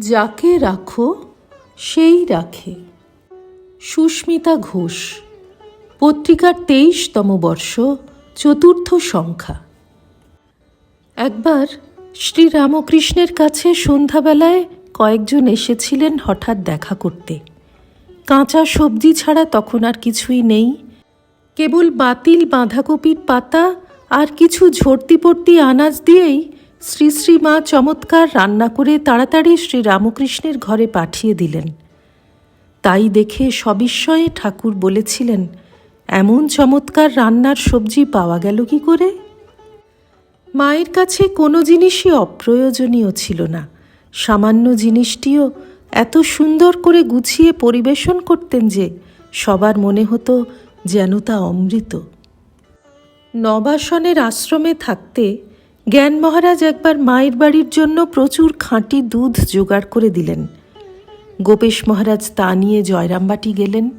যাকে রাখো, সেই রাখে। সুস্মিতা ঘোষ, পত্রিকার তেইশতম বর্ষ, চতুর্থ সংখ্যা। একবার শ্রীরামকৃষ্ণের কাছে সন্ধ্যাবেলায় কয়েকজন এসেছিলেন হঠাৎ দেখা করতে। কাঁচা সবজি ছাড়া তখন আর কিছুই নেই। কেবল বাতিল বাঁধাকপির পাতা আর কিছু ঝর্তি পড়তি আনাজ দিয়েই শ্রী মা চমৎকার রান্না করে তাড়াতাড়ি শ্রী রামকৃষ্ণের ঘরে পাঠিয়ে দিলেন। তাই দেখে সবিস্ময়ে ঠাকুর বলেছিলেন, এমন চমৎকার রান্নার সবজি পাওয়া গেল কি করে? মায়ের কাছে কোনো জিনিসই অপ্রয়োজনীয় ছিল না। সামান্য জিনিসটিও এত সুন্দর করে গুছিয়ে পরিবেশন করতেন যে সবার মনে হতো যেন তা অমৃত। নবাসনের আশ্রমে থাকতে জ্ঞান মহারাজ একবার মায়ের বাড়ির জন্য প্রচুর খাঁটি দুধ জোগাড় করে দিলেন। গোপেশ মহারাজ তা নিয়ে জয়রামবাটি গেলেন।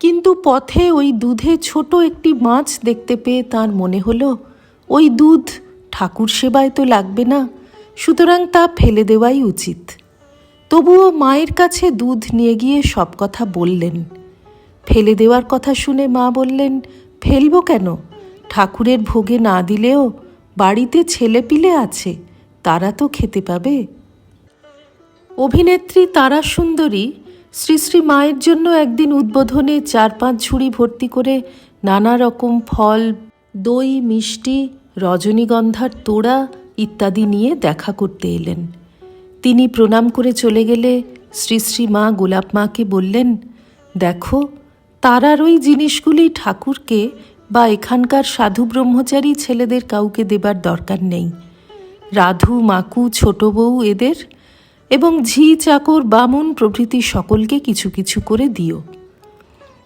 কিন্তু পথে ওই দুধে ছোট একটি মাছ দেখতে পেয়ে তার মনে হলো, ওই দুধ ঠাকুর সেবায় তো লাগবে না, সুতরাং তা ফেলে দেওয়াই উচিত। তবুও মায়ের কাছে দুধ নিয়ে গিয়ে সব কথা বললেন। ফেলে দেওয়ার কথা শুনে মা বললেন, ফেলব কেন? ঠাকুরের ভোগে না দিলেও বাড়িতে ছেলেপিলে আছে, তারা তো খেতে পাবে। অভিনেত্রী তারা সুন্দরী, শ্রী শ্রী মায়ের জন্য একদিন উদ্বোধনে চার পাঁচ ঝুড়ি ভর্তি করে নানা রকম ফল, দই, মিষ্টি, রজনীগন্ধার তোড়া ইত্যাদি নিয়ে দেখা করতে এলেন। তিনি প্রণাম করে চলে গেলে শ্রী শ্রী মা গোলাপ মাকে বললেন, দেখো, তারার ওই জিনিসগুলি ঠাকুরকে বা এখানকার সাধু ব্রহ্মচারী ছেলেদের কাউকে দেবার দরকার নেই। রাধু, মাকু, ছোট বউ এদের এবং ঝি, চাকর, বামুন প্রভৃতি সকলকে কিছু কিছু করে দিও।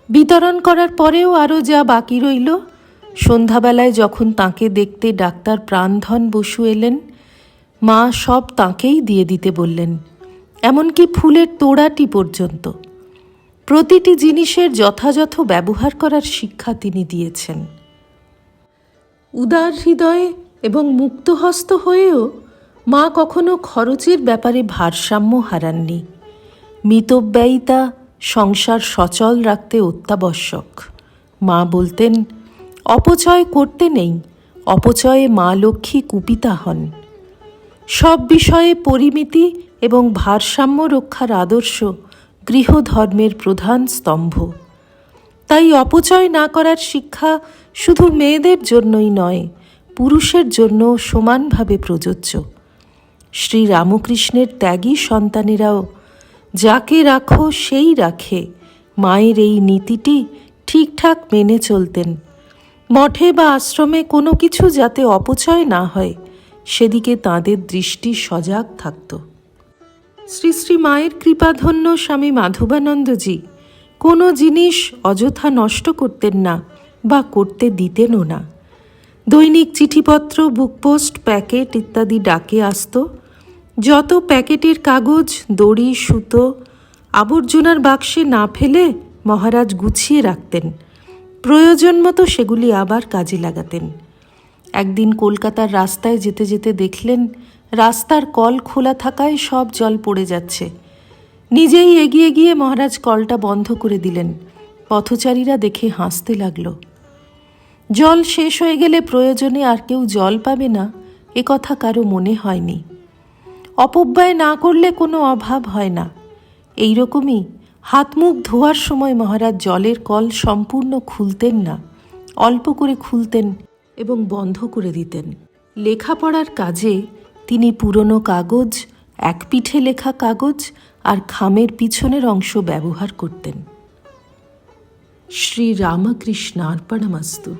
বিতরণ করার পরেও আরও যা বাকি রইল, সন্ধ্যাবেলায় যখন তাকে দেখতে ডাক্তার প্রাণধন বসু এলেন, মা সব তাঁকেই দিয়ে দিতে বললেন, এমনকি ফুলের তোড়াটি পর্যন্ত। প্রতিটি জিনিসের যথাযথ ব্যবহার করার শিক্ষা তিনি দিয়েছেন। উদার হৃদয়ে এবং মুক্তহস্ত হয়েও মা কখনো খরচের ব্যাপারে ভারসাম্য হারাননি। মিতব্যয়িতা সংসার সচল রাখতে অত্যাবশ্যক। মা বলতেন, অপচয় করতে নেই, অপচয়ে মা লক্ষ্মী কুপিতা হন। সব বিষয়ে পরিমিতি এবং ভারসাম্য রক্ষার আদর্শ গৃহধর্মের প্রধান স্তম্ভ। তাই অপচয় না করার শিক্ষা শুধু মেয়েদের জন্যই নয়, পুরুষের জন্য সমানভাবে প্রযোজ্য। শ্রী রামকৃষ্ণের ত্যাগী সন্তানেরাও, যাকে রাখো সেই রাখে, মায়ের এই নীতিটি ঠিকঠাক মেনে চলতেন। মঠে বা আশ্রমে কোনো কিছু যাতে অপচয় না হয়, সেদিকে তাঁদের দৃষ্টি সজাগ থাকত। শ্রী শ্রী মায়ের কৃপাধন্য স্বামী মাধবানন্দজি, কোনো জিনিস অযথা নষ্ট করতেন না বা করতে দিতেনও না। দৈনিক চিঠিপত্র বুকপোস্ট প্যাকেট ইত্যাদি ডাকে আসত। যত প্যাকেটের কাগজ, দড়ি, সুতো, আবর্জনার বাক্সে না ফেলে মহারাজ গুছিয়ে রাখতেন। প্রয়োজন মতো সেগুলি আবার কাজে লাগাতেন। একদিন কলকাতার রাস্তায় যেতে যেতে দেখলেন রাস্তার কল খোলা থাকায় সব জল পড়ে যাচ্ছে। নিজেই এগিয়ে গিয়ে মহারাজ কলটা বন্ধ করে দিলেন। পথচারীরা দেখে হাসতে লাগল। জল শেষ হয়ে গেলে প্রয়োজনে আর কেউ জল পাবে না, এ কথা কারও মনে হয়নি। অপব্যয় না করলে কোনো অভাব হয় না। এই রকমই হাত মুখ ধোয়ার সময় মহারাজ জলের কল সম্পূর্ণ খুলতেন না, অল্প করে খুলতেন এবং বন্ধ করে দিতেন। লেখাপড়ার কাজে তিনি পুরনো কাগজ, এক পিঠে লেখা কাগজ আর খামের পিছনের অংশ ব্যবহার করতেন। শ্রী রামকৃষ্ণার্পণমস্তু।